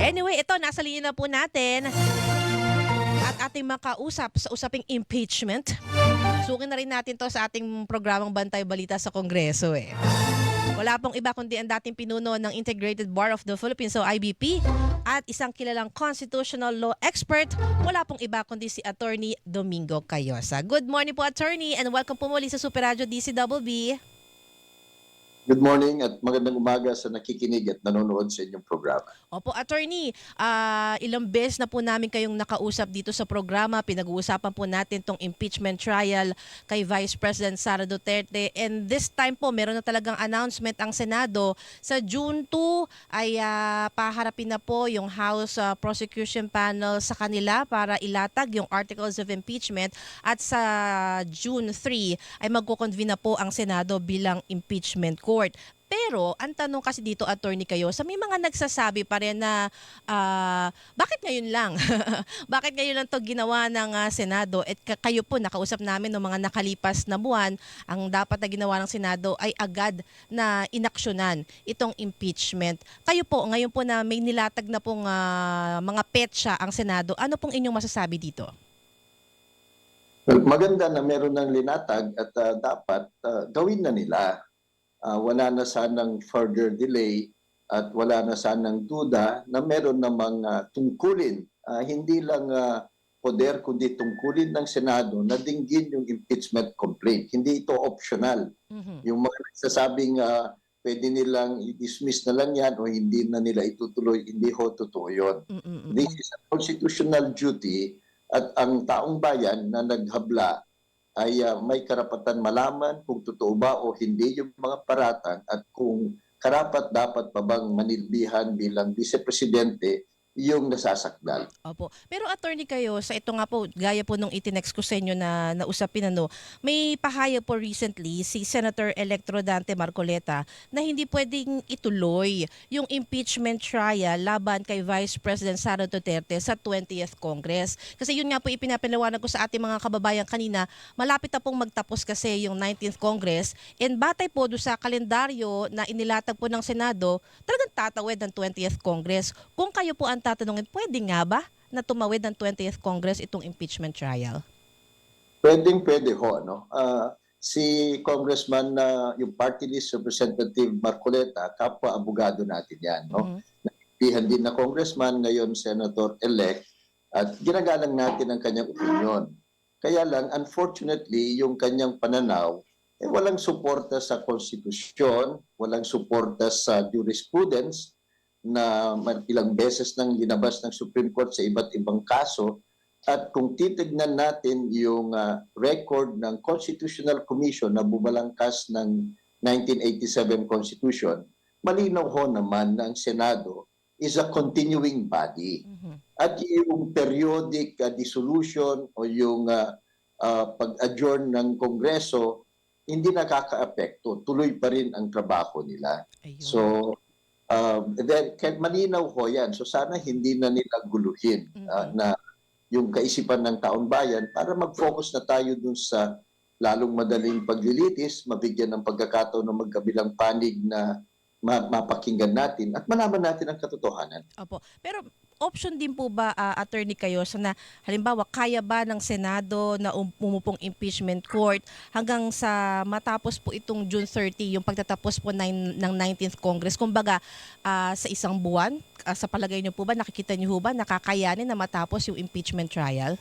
Anyway, ito, nasa linya na po natin at ating makausap sa usaping impeachment. Sukin na rin natin to sa ating programang Bantay Balita sa Kongreso eh. Wala pong iba kundi ang dating pinuno ng Integrated Bar of the Philippines o IBP at isang kilalang constitutional law expert. Wala pong iba kundi si Attorney Domingo Cayosa. Good morning po Attorney and welcome po muli sa Super Radio DCWB. Good morning at magandang umaga sa nakikinig at nanonood sa inyong programa. Opo, attorney, ah, ilang beses na po namin kayong nakausap dito sa programa. Pinag-uusapan po natin tong impeachment trial kay Vice President Sara Duterte. And this time po, meron na talagang announcement ang Senado. Sa June 2 ay ah, paharapin na po yung House ah, Prosecution Panel sa kanila para ilatag yung articles of impeachment. At sa June 3 ay magkukonvene na po ang Senado bilang impeachment court. Pero ang tanong kasi dito, attorney kayo, sa may mga nagsasabi pa rin na ah, bakit ngayon lang? bakit ngayon lang to ginawa ng ah, Senado? At ka- kayo po, nakausap namin ng mga nakalipas na buwan, ang dapat na ginawa ng Senado ay agad na inaksyonan itong impeachment. Kayo po, ngayon po na may nilatag na pong ah, mga petsa ang Senado, ano pong inyong masasabi dito? Maganda na meron ng linatag at ah, dapat ah, gawin na nila. Ah, wala na sanang further delay at wala na sanang duda na meron namang ah, tungkulin. Ah, hindi lang ah, poder kundi tungkulin ng Senado na dinggin yung impeachment complaint. Hindi ito optional. Mhm. Yung mga nagsasabing ah, pwede nilang i-dismiss na lang yan o hindi na nila itutuloy, hindi ho totoo yun. Mm-mm-mm. This is a constitutional duty at ang taong bayan na naghabla ay ah, may karapatan malaman kung totoo ba o hindi yung mga paratang at kung karapat dapat pa bang manilbihan bilang vice-presidente yung nasasakdal. Opo. Pero attorney kayo, sa ito nga po, gaya po nung itinext ko sa inyo na nausapin ano, may pahaya po recently si Senator Electro Dante Marcoleta na hindi pwedeng ituloy yung impeachment trial laban kay Vice President Sara Duterte sa 20th Congress. Kasi yun nga po ipinapaliwanag ko sa ating mga kababayan kanina, malapit na pong magtapos kasi yung 19th Congress and batay po doon sa kalendaryo na inilatag po ng Senado, talagang tatawid ng 20th Congress. Kung kayo po ang tatanungin, pwede nga ba na tumawid ng 20th Congress itong impeachment trial? Pwedeng pwede ho, no? Ah, si Congressman na yung party list representative Marcoleta, kapwa abogado natin yan, no? Mhm. Pihan din na congressman, ngayon senator-elect, at ginagalang natin ang kanyang opinion. Kaya lang, unfortunately, yung kanyang pananaw, eh, walang suporta sa konstitusyon, walang suporta sa jurisprudence na ilang beses nang linabas ng Supreme Court sa iba't ibang kaso. At kung titignan natin yung ah, record ng Constitutional Commission na bumalangkas ng 1987 Constitution, malinaw ho naman na ang Senado is a continuing body. Mhm. At yung periodic uh, dissolution o yung uh, uh, pag-adjourn ng Kongreso, hindi nakaka-apekto. Tuloy pa rin ang trabaho nila. Ayun. So, um, then, malinaw ho yan. So, sana hindi na nila guluhin uh, Mhm. na yung kaisipan ng taong bayan para mag-focus na tayo dun sa lalong madaling paglilitis, mabigyan ng pagkakataon ng magkabilang panig na mapakinggan natin at malaman natin ang katotohanan. Opo. Pero option din po ba, ah, attorney kayo, sa na halimbawa, kaya ba ng Senado na um- umupong impeachment court hanggang sa matapos po itong June 30, yung pagtatapos po ng, ng 19th Congress? Kumbaga, ah, sa isang buwan, ah, sa palagay niyo po ba, nakikita niyo po ba, nakakayanin na matapos yung impeachment trial?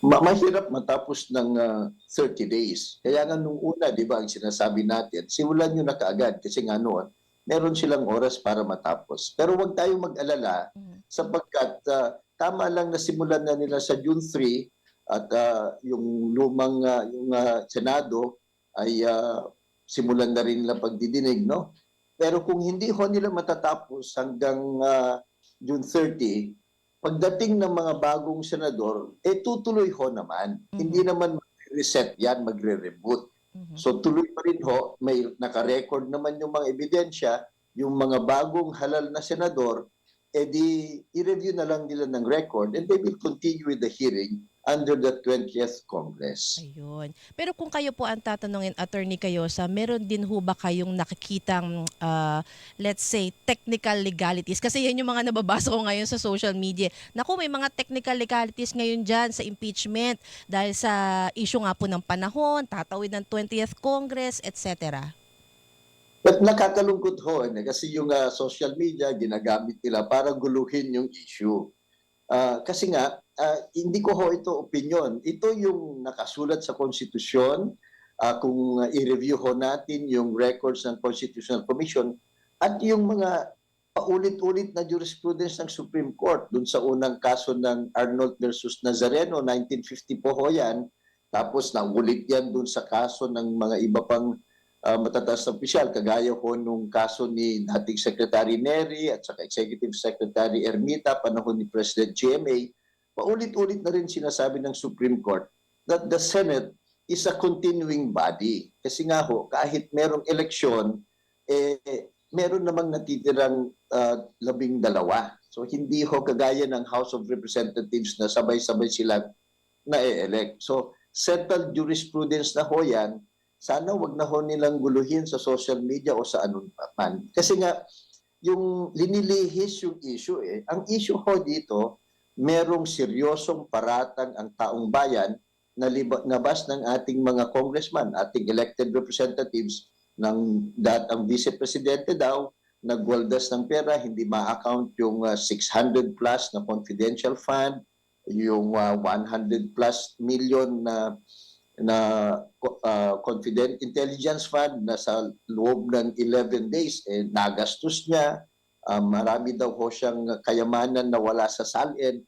Ma- mahirap matapos ng ah, 30 days. Kaya nga nung una, di ba, ang sinasabi natin, simulan nyo na kaagad kasi nga noon, meron silang oras para matapos. Pero huwag tayong mag-alala Mhm. sapagkat ah, tama lang na simulan na nila sa June 3 at ah, yung lumang ah, yung ah, Senado ay ah, simulan na rin nila pagdidinig, no? Pero kung hindi ho nila matatapos hanggang ah, June 30, pagdating ng mga bagong senador, eh tutuloy ho naman. Mhm. Hindi naman reset yan, magre-reboot. Mhm. So tuloy pa rin ho, may naka-record naman yung mga ebidensya, yung mga bagong halal na senador, eh di i-review na lang nila ng record and they will continue with the hearing under the 20th Congress. Ayun. Pero kung kayo po ang tatanungin, Attorney Cayosa, meron din ho ba kayong nakikitang, ah, let's say, technical legalities? Kasi yan yung mga nababasa ko ngayon sa social media. Naku, may mga technical legalities ngayon dyan sa impeachment dahil sa issue nga po ng panahon, tatawid ng 20th Congress, etc. But nakakalungkot ho, eh, kasi yung ah, social media, ginagamit nila para guluhin yung issue. Ah, kasi nga, ah, hindi ko ho ito opinion. Ito yung nakasulat sa konstitusyon. Ah, kung ah, i-review ho natin yung records ng Constitutional Commission at yung mga paulit-ulit na jurisprudence ng Supreme Court dun sa unang kaso ng Arnold versus Nazareno, 1950 po ho yan. Tapos nangulit yan dun sa kaso ng mga iba pang uh, matataas na opisyal, kagaya ho nung kaso ni dating Secretary Neri at saka Executive Secretary Ermita, panahon ni President GMA, paulit-ulit na rin sinasabi ng Supreme Court that the Senate is a continuing body. Kasi nga ho, kahit merong eleksyon, eh, meron namang natitirang uh, labing dalawa. So hindi ho kagaya ng House of Representatives na sabay-sabay silang na-elect. So settled jurisprudence na ho yan, sana wag na ho nilang guluhin sa social media o sa anong man. Kasi nga, yung linilihis yung issue eh. Ang issue ho dito, merong seryosong paratang ang taong bayan na nabas ng ating mga congressman, ating elected representatives, ng dat ang vice-presidente daw, nagwaldas ng pera, hindi ma-account yung uh, 600 plus na confidential fund, yung uh, 100 plus million na na uh, confident intelligence fund na sa loob ng 11 days eh nagastos niya. Uh, marami daw ho siyang kayamanan na wala sa salin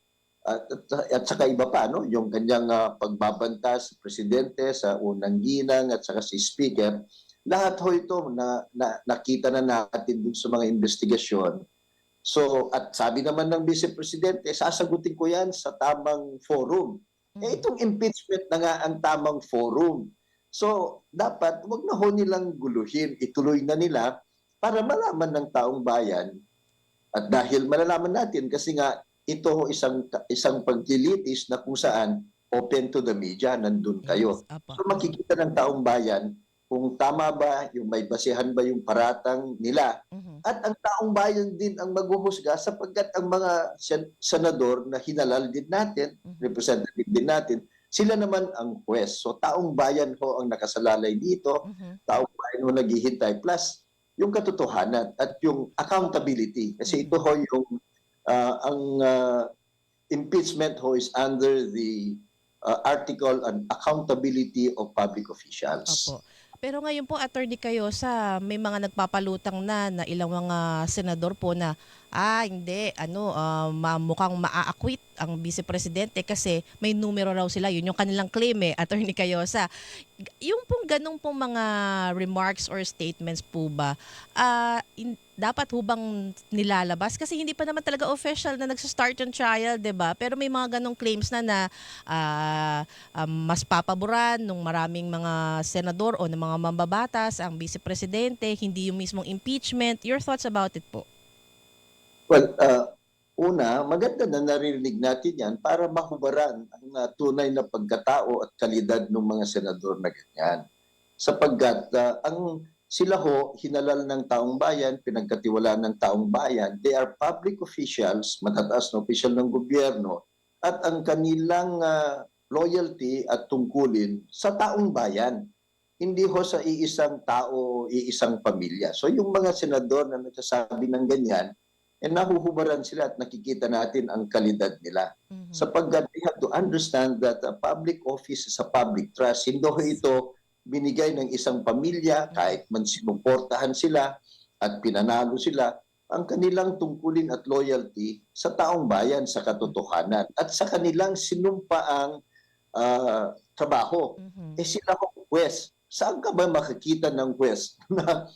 at, at, at saka iba pa no? Yung kanyang uh, pagbabanta sa presidente sa unang ginang at saka si speaker lahat ho ito na, na nakita na natin dun sa mga investigasyon. So at sabi naman ng vice presidente sasagutin ko yan sa tamang forum. Eh, itong impeachment na nga ang tamang forum. So, dapat wag na ho nilang guluhin, ituloy na nila para malaman ng taong bayan. At dahil malalaman natin kasi nga ito ho isang isang paglilitis na kung saan open to the media, nandun kayo. So makikita ng taong bayan kung tama ba, yung may basihan ba yung paratang nila Mhm. at ang taong bayan din ang maghuhusga sapagkat ang mga sen- senador na hinalal din natin, Mhm. representative din natin, sila naman ang huwes. So taong bayan ho ang nakasalalay dito, Mhm. taong bayan ho naghihintay. Plus, yung katotohanan at yung accountability. Kasi Mhm. ito ho yung, ah, ang ah, impeachment ho is under the ah, article on accountability of public officials. Opo. Pero ngayon po, attorney kayo sa may mga nagpapalutang na na ilang mga senador po na ah hindi ano ma- mukhang maa-acquit ang vice presidente kasi may numero raw sila yun yung kanilang claim eh attorney kayo sa yung pong ganong pong mga remarks or statements po ba ah, in- dapat hubang nilalabas kasi hindi pa naman talaga official na nagsa-start yung trial 'di ba pero may mga ganong claims na na ah, um, mas papaboran nung maraming mga senador o ng mga mambabatas ang vice presidente, hindi yung mismong impeachment. Your thoughts about it po? Well, uh, una, maganda na naririnig natin yan para mahubaran ang uh, tunay na pagkatao at kalidad ng mga senador na ganyan. Sapagkat uh, ang sila ho, hinalal ng taong bayan, pinagkatiwalaan ng taong bayan, they are public officials, matataas na opisyal ng gobyerno, at ang kanilang uh, loyalty at tungkulin sa taong bayan hindi ho sa iisang tao, iisang pamilya. So yung mga senador na nagsasabi ng ganyan, eh nahuhubaran sila at nakikita natin ang kalidad nila. Mhm. Sapagkat we have to understand that a public office is a public trust. Hindi ho ito binigay ng isang pamilya kahit man sinuportahan sila at pinanalo sila ang kanilang tungkulin at loyalty sa taong bayan sa katotohanan at sa kanilang sinumpaang ah, trabaho Mhm. eh sila ho West. Saan ka ba makikita ng West na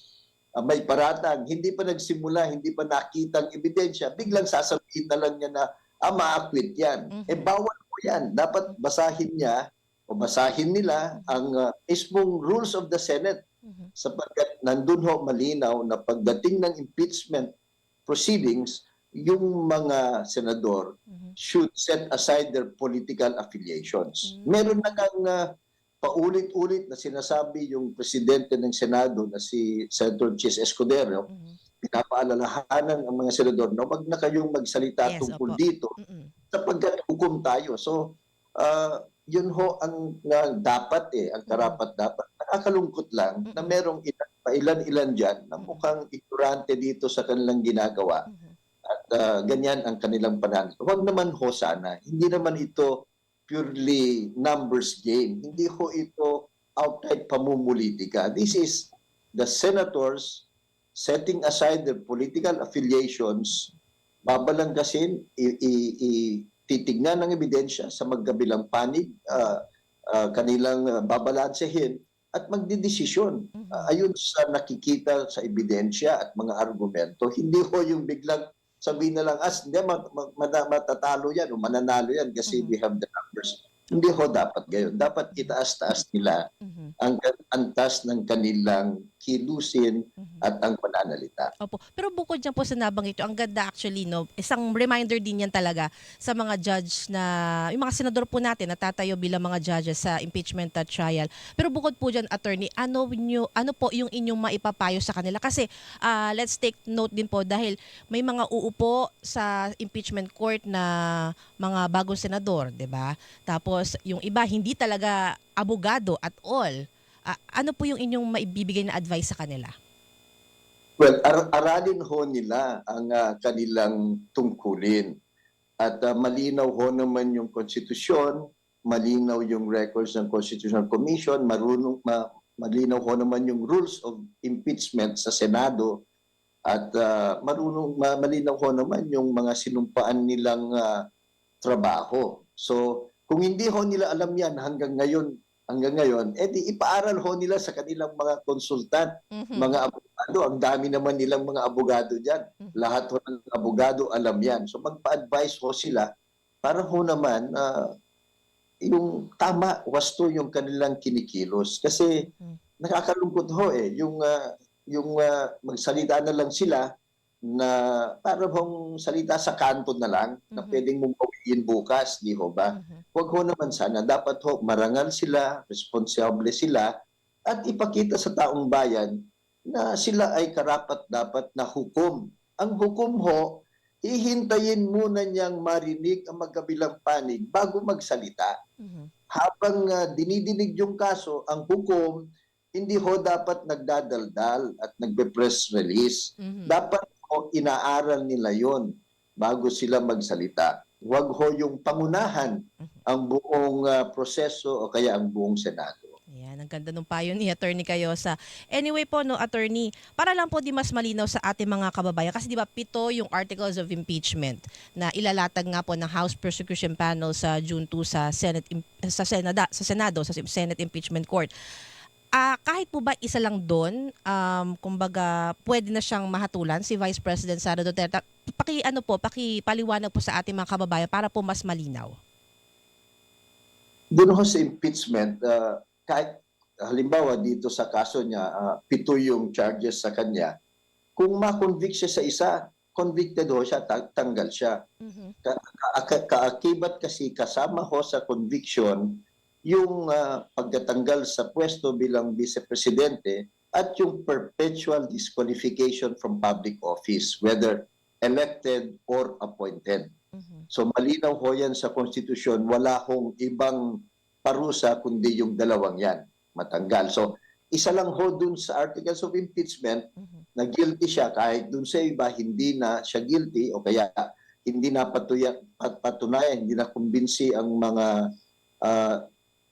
uh, may paratang, hindi pa nagsimula, hindi pa nakita ang ebidensya, biglang sasabihin na lang niya na, ah, ma-acquit yan. Mhm. Eh, bawal po yan. Dapat basahin niya o basahin nila ang uh, mismong rules of the Senate Mhm. sapagkat nandun ho malinaw na pagdating ng impeachment proceedings, yung mga senador Mhm. should set aside their political affiliations. Mm. Meron na kang uh, paulit-ulit na sinasabi yung presidente ng Senado na si Senator Chis Escudero, Mhm. pinapaalalahanan ang mga senador na wag na kayong magsalita Yes, tungkol opo. dito sapagkat hukom tayo. So, ah, yun ho ang na dapat eh, ang karapat dapat. Nakakalungkot lang na merong ilan, ilan-ilan dyan na mukhang ignorante dito sa kanilang ginagawa Mhm. at ah, ganyan ang kanilang pananaw. Huwag naman ho sana. Hindi naman ito purely numbers game. Hindi ho ito outright pamumulitika. This is the senators setting aside their political affiliations, babalanggasin, i- i- i- titignan ng ebidensya sa magkabilang panig, ah, ah, kanilang ah, babalansehin at magdidesisyon uh, ayun sa nakikita sa ebidensya at mga argumento, hindi ho yung biglang sabihin na lang, as, hindi, mat, mat, mat- matatalo yan o mananalo yan kasi Mhm. we have the numbers. Hindi ho dapat gayon. Dapat itaas-taas nila Mhm. ang antas ng kanilang kilusin Mhm. at ang pananalita. Opo. Pero bukod dyan po sa nabanggit ito, ang ganda actually, no, isang reminder din yan talaga sa mga judge na, yung mga senador po natin na tatayo bilang mga judges sa impeachment at trial. Pero bukod po dyan, attorney, ano, nyo, ano po yung inyong maipapayo sa kanila? Kasi ah, let's take note din po dahil may mga uupo sa impeachment court na mga bagong senador, 'di ba? Tapos yung iba hindi talaga abogado at all. Ah, ano po yung inyong maibibigay na advice sa kanila? Well, ar- aralin ho nila ang ah, kanilang tungkulin. At ah, malinaw ho naman yung konstitusyon, malinaw yung records ng Constitutional Commission, marunong, ma- malinaw ho naman yung rules of impeachment sa Senado, at ah, marunong, ma- malinaw ho naman yung mga sinumpaan nilang ah, trabaho. So, kung hindi ho nila alam yan hanggang ngayon, hanggang ngayon, edi ipaaral ho nila sa kanilang mga konsultant Mhm. mga abogado, ang dami naman nilang mga abogado diyan. Mhm. Lahat ho ng abogado alam 'yan. So magpa-advise ho sila para ho naman na yung tama, wasto yung kanilang kinikilos kasi Mhm. nakakalungkot ho eh yung ah, yung ah, magsalita na lang sila na para hong salita sa kanto na lang na Mhm. pwedeng mong bawiin bukas, di ho ba? Mhm. Huwag ho naman sana. Dapat ho, marangal sila, responsable sila, at ipakita sa taong bayan na sila ay karapat dapat na hukom. Ang hukom ho, ihintayin muna niyang marinig ang magkabilang panig bago magsalita. Mhm. Habang ah, dinidinig yung kaso, ang hukom, hindi ho dapat nagdadaldal at nagbe-press release Mhm. dapat ho inaaral nila yon bago sila magsalita. Huwag ho yung pangunahan ang buong ah, proseso o kaya ang buong Senado. Ayan, ang ganda ng payo ni Attorney Cayosa. Anyway po, no, Attorney, para lang po di mas malinaw sa ating mga kababayan, kasi di ba pito yung articles of impeachment na ilalatag nga po ng House Prosecution Panel sa June 2 sa Senate sa Senada, sa Senado, sa Senate Impeachment Court. Ah, kahit po ba isa lang doon, um, kumbaga, pwede na siyang mahatulan si Vice President Sara Duterte. Paki ano po, paki paliwanag po sa ating mga kababayan para po mas malinaw. Doon ho sa impeachment, ah, kahit halimbawa dito sa kaso niya, ah, pito yung charges sa kanya, kung ma-convict siya sa isa, convicted ho siya, ta- tanggal siya. Mhm. Ka- kaakibat kasi kasama ho sa conviction yung ah, pagkatanggal sa pwesto bilang vice-presidente at yung perpetual disqualification from public office, whether elected or appointed. Mhm. So malinaw ho yan sa konstitusyon, wala hong ibang parusa kundi yung dalawang yan, matanggal. So isa lang ho dun sa articles of impeachment Mhm. na guilty siya kahit dun sa iba hindi na siya guilty o kaya hindi na patuya, pat, patunayan, hindi na kumbinsi ang mga ah,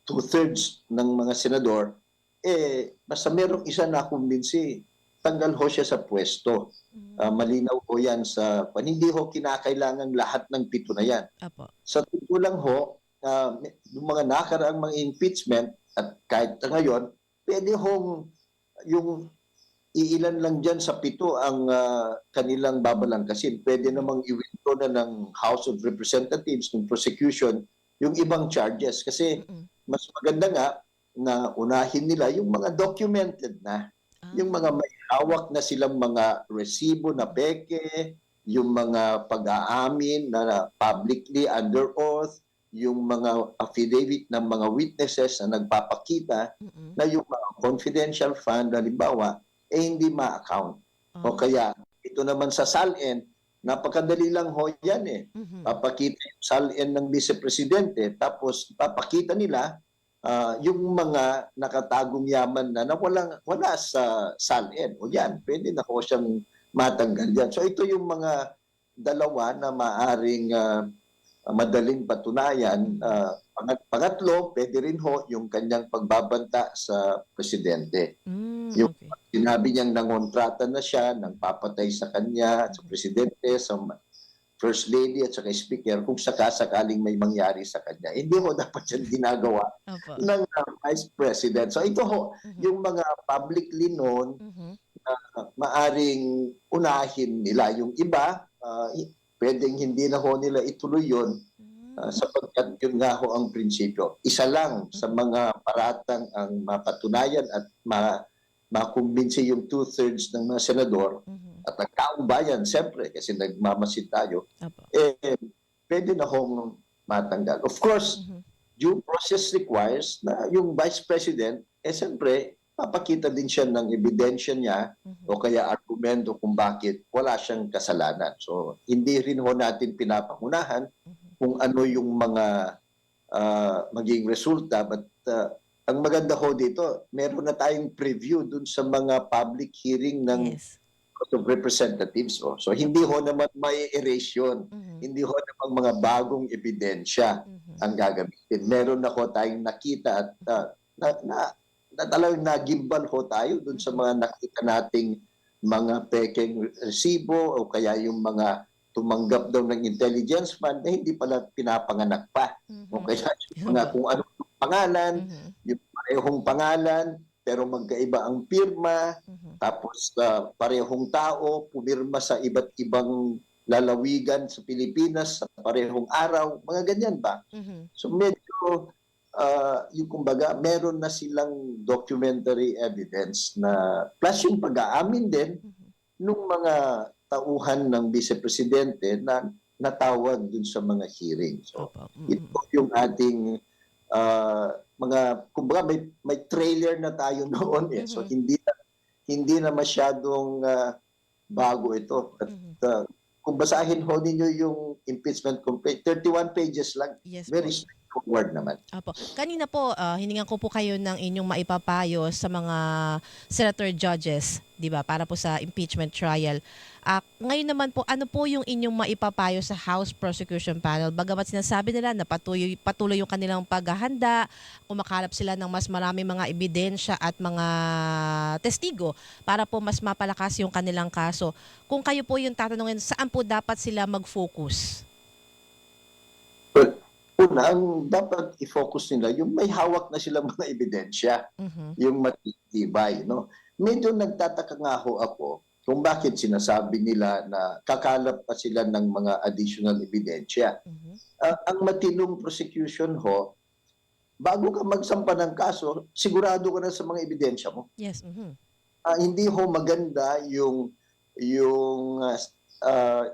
two-thirds ng mga senador, eh, basta merong isa na kumbinsi, tanggal ho siya sa pwesto. Ah, malinaw ho yan sa, hindi ho kinakailangan lahat ng pito na yan. Apo. Sa totoo lang ho, ah, yung mga nakaraang mga impeachment at kahit ngayon, pwede hong yung iilan lang dyan sa pito ang ah, kanilang babalangkasin. Pwede namang i-withdraw na ng House of Representatives ng prosecution yung ibang charges. Kasi Mhm. Mas maganda nga na unahin nila yung mga documented na, Ah. yung mga may hawak na silang mga resibo na peke, yung mga pag-aamin na publicly under oath, yung mga affidavit ng mga witnesses na nagpapakita Mhm. na yung mga confidential fund, halimbawa, eh hindi ma-account. Oh. O kaya, ito naman sa SALN, napakadali lang ho yan eh. Mhm. Papakita yung SALN ng vice-presidente, tapos papakita nila ah, yung mga nakatagong yaman na, na walang, wala sa SALN. O yan, pwede na ho siyang matanggal yan. So ito yung mga dalawa na maaring ah, madaling patunayan. Pangat- pangatlo, pwede rin ho yung kanyang pagbabanta sa presidente. Mm, yung- okay. Sinabi niyang nangontrata na siya, nang papatay sa kanya, sa presidente, sa first lady at saka speaker kung sakasakaling may mangyari sa kanya. Hindi ho dapat yan ginagawa Opo. ng uh, vice president. So ito ho, Mhm. yung mga publicly known, Mhm. uh, maaring unahin nila. Yung iba, uh, pwedeng hindi na ho nila ituloy yun uh, sapagkat yun nga ho ang prinsipyo. Isa lang sa mga paratang ang mapatunayan at ma makumbinsi yung two-thirds ng mga senador Mhm. at ang taong bayan, siyempre, kasi nagmamasid tayo, eh, pwede na hong matanggal. Of course, Mhm. due process requires na yung vice president, eh siyempre, papakita din siya ng ebidensya niya Mhm. o kaya argumento kung bakit wala siyang kasalanan. So, hindi rin ho natin pinapangunahan Mhm. kung ano yung mga ah, maging resulta. But ah, ang maganda ho dito, meron na tayong preview dun sa mga public hearing ng Yes. House of Representatives. Oh. So, hindi ho naman may erase yun. Mhm. Hindi ho naman mga bagong ebidensya Mhm. ang gagamitin. Meron na ho tayong nakita at ah, na, na, na talagang nagimbal ho tayo dun sa mga nakita nating mga peking resibo o kaya yung mga tumanggap daw ng intelligence fund na hindi pala pinapanganak pa. Mhm. O kaya yung mga kung ano yung pangalan, Mhm. parehong pangalan, pero magkaiba ang pirma, Mhm. tapos ah, parehong tao, pumirma sa iba't ibang lalawigan sa Pilipinas sa parehong araw, mga ganyan ba? Mhm. So medyo ah, yung kumbaga meron na silang documentary evidence na plus yung pag-aamin din Mhm. nung mga tauhan ng vice-presidente na natawag dun sa mga hearing. So Opo. ito yung ating ah, mga kumbaga may may trailer na tayo noon eh. So Mhm. hindi na hindi na masyadong ah, bago ito. At ah, kung basahin ho ninyo yung impeachment complaint, 31 pages lang. Yes Very po. Straightforward naman. Apo. Kanina po, ah, hiningan ko po kayo ng inyong maipapayo sa mga senator judges, 'di ba, para po sa impeachment trial. Ah, ngayon naman po, ano po yung inyong maipapayo sa House Prosecution Panel? Bagamat sinasabi nila na patuloy, patuloy yung kanilang paghahanda, kumakalap sila ng mas marami mga ebidensya at mga testigo para po mas mapalakas yung kanilang kaso. Kung kayo po yung tatanungin, saan po dapat sila mag-focus? Una, ang dapat i-focus nila yung may hawak na silang mga ebidensya, Mhm. yung matitibay. No? Medyo nagtataka nga ho ako kung bakit sinasabi nila na kakalap pa sila ng mga additional ebidensya. Mhm. Ah, ang matinong prosecution ho, bago ka magsampa ng kaso, sigurado ka na sa mga ebidensya mo. Yes. mhm. Ah, hindi ho maganda yung yung ah, ah,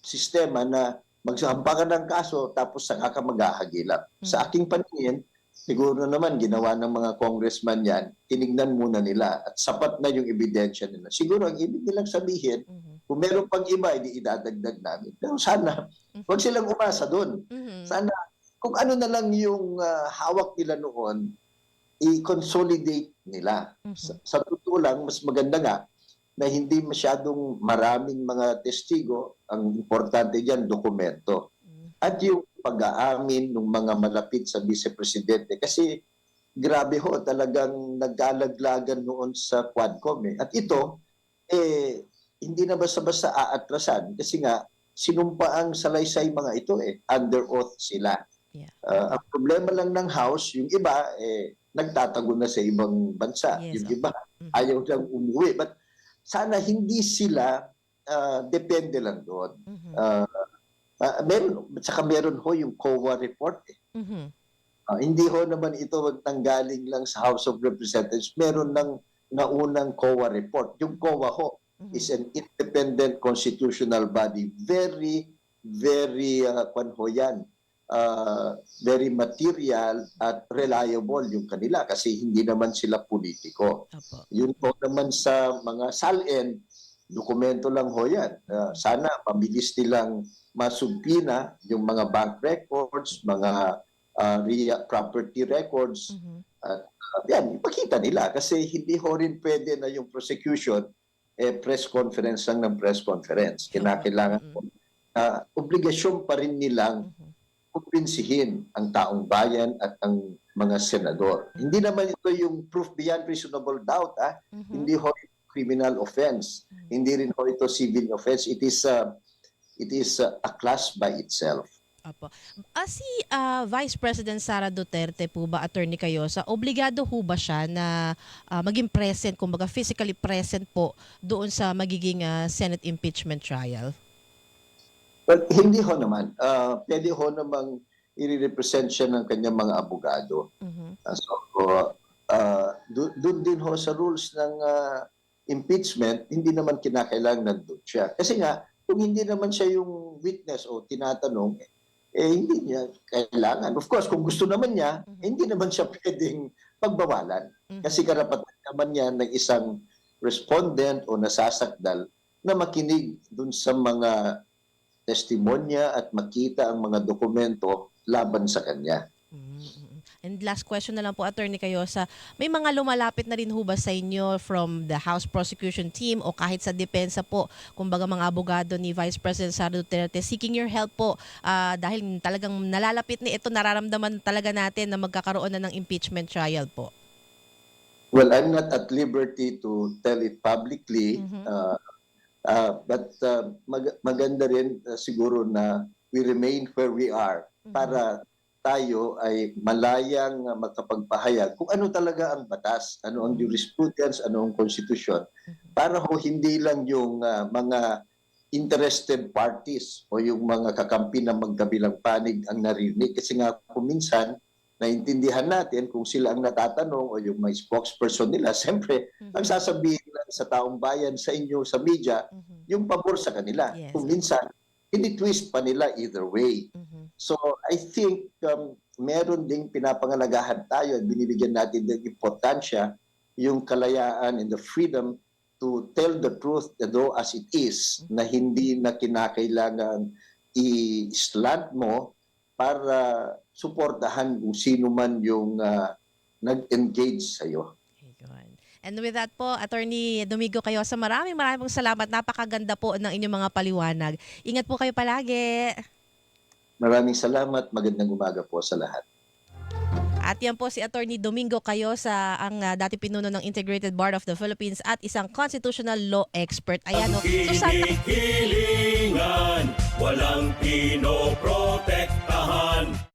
sistema na magsampa ka ng kaso tapos saka ka maghahagilap. Sa aking paningin, siguro naman ginawa ng mga congressman yan, tinignan muna nila at sapat na yung ebidensya nila. Siguro ang ibig nilang sabihin, Mhm. kung meron pang iba, hindi idadagdag namin. Pero sana, huwag silang umasa doon. Mhm. Sana, kung ano na lang yung ah, hawak nila noon, i-consolidate nila. Mhm. Sa, sa totoo lang, mas maganda nga na hindi masyadong maraming mga testigo. Ang importante diyan dokumento. Mhm. At yung pag-aamin ng mga malapit sa vice-presidente. Kasi grabe ho, talagang nagkalaglagan noon sa Quadcom. Eh. At ito, eh, hindi na basta-basta aatrasan. Kasi nga, sinumpa ang salaysay mga ito eh. Under oath sila. Yeah. Ah, ang problema lang ng House, yung iba, eh, nagtatago na sa ibang bansa. Yes, yung iba, Mhm. ayaw lang umuwi. But sana hindi sila ah, depende lang doon. Mhm. Ah, ah, meron, saka meron ho yung COA report. Eh. Mhm. Ah, hindi ho naman ito nanggaling lang sa House of Representatives. Meron ng naunang COA report. Yung COA ho, Mhm. is an independent constitutional body. Very, very, uh, kwan ho yan, uh, very material at reliable yung kanila kasi hindi naman sila politiko. Opo. Yun po naman sa mga SALN, dokumento lang ho yan. Uh, sana mabilis nilang masubpina yung mga bank records, mga uh, rea- property records. Mhm. Uh, yan, ipakita nila kasi hindi ho rin pwede na yung prosecution eh, press conference lang ng press conference. Kinakailangan Mhm. po, uh, obligasyon pa rin nilang Mhm. Kumpinsihin ang taong bayan at ang mga senador. Hindi naman ito yung proof beyond reasonable doubt. Ah. Mhm. Hindi ho criminal offense. Mhm. Hindi rin ho ito civil offense. It is uh, it is uh, a class by itself. Apo. Ah, si ah, Vice President Sara Duterte po ba, Attorney Cayosa, obligado ho ba siya na ah, maging present, kumbaga physically present po doon sa magiging ah, Senate impeachment trial? Well, hindi ho naman. Uh, pwede ho namang i-represent siya ng kanyang mga abogado. Mhm. Uh, so, uh, do- doon din ho sa rules ng uh, impeachment, hindi naman kinakailangan nandun siya. Kasi nga, kung hindi naman siya yung witness o tinatanong, eh hindi niya kailangan. Of course, kung gusto naman niya, Mhm. eh, hindi naman siya pwedeng pagbawalan. Mhm. Kasi karapatan naman yan ng isang respondent o nasasakdal na makinig dun sa mga testimonya at makita ang mga dokumento laban sa kanya. Mm, mm, mm. And last question na lang po, Attorney Cayosa, may mga lumalapit na rin ho ba sa inyo from the House Prosecution Team o kahit sa depensa po, kumbaga mga abogado ni Vice President Sara Duterte, seeking your help po ah, dahil talagang nalalapit ni ito, nararamdaman talaga natin na magkakaroon na ng impeachment trial po. Well, I'm not at liberty to tell it publicly, Mhm. uh, uh, but uh, mag- maganda rin uh, siguro na we remain where we are Mhm. para tayo ay malayang magkapagpahayag kung ano talaga ang batas, ano ang Mhm. jurisprudence, ano ang konstitusyon, Mhm. para ho hindi lang yung uh, mga interested parties o yung mga kakampi ng magkabilang panig ang narinig. Kasi nga kung minsan, naintindihan natin kung sila ang natatanong o yung may spokesperson nila, siyempre, Mhm. ang sasabihin lang sa taong bayan, sa inyo, sa media, Mhm. yung pabor sa kanila. Yes. Kung minsan, hindi twist pa nila either way. Mhm. So, I think um, meron ding pinapangalagahan tayo at binibigyan natin ng importansya yung kalayaan and the freedom to tell the truth though as it is na hindi na kinakailangan i-slant mo para suportahan kung sino man yung ah, nag-engage sa'yo. Ayun. And with that po, Attorney Domingo Cayosa, maraming maraming salamat. Napakaganda po ng inyong mga paliwanag. Ingat po kayo palagi. Maraming salamat. Magandang umaga po sa lahat. At yan po si Attorney Domingo Kayo sa ang uh, dati pinuno ng Integrated Bar of the Philippines at isang constitutional law expert. Ayan oh. o. So sana... Walang pinoprotektahan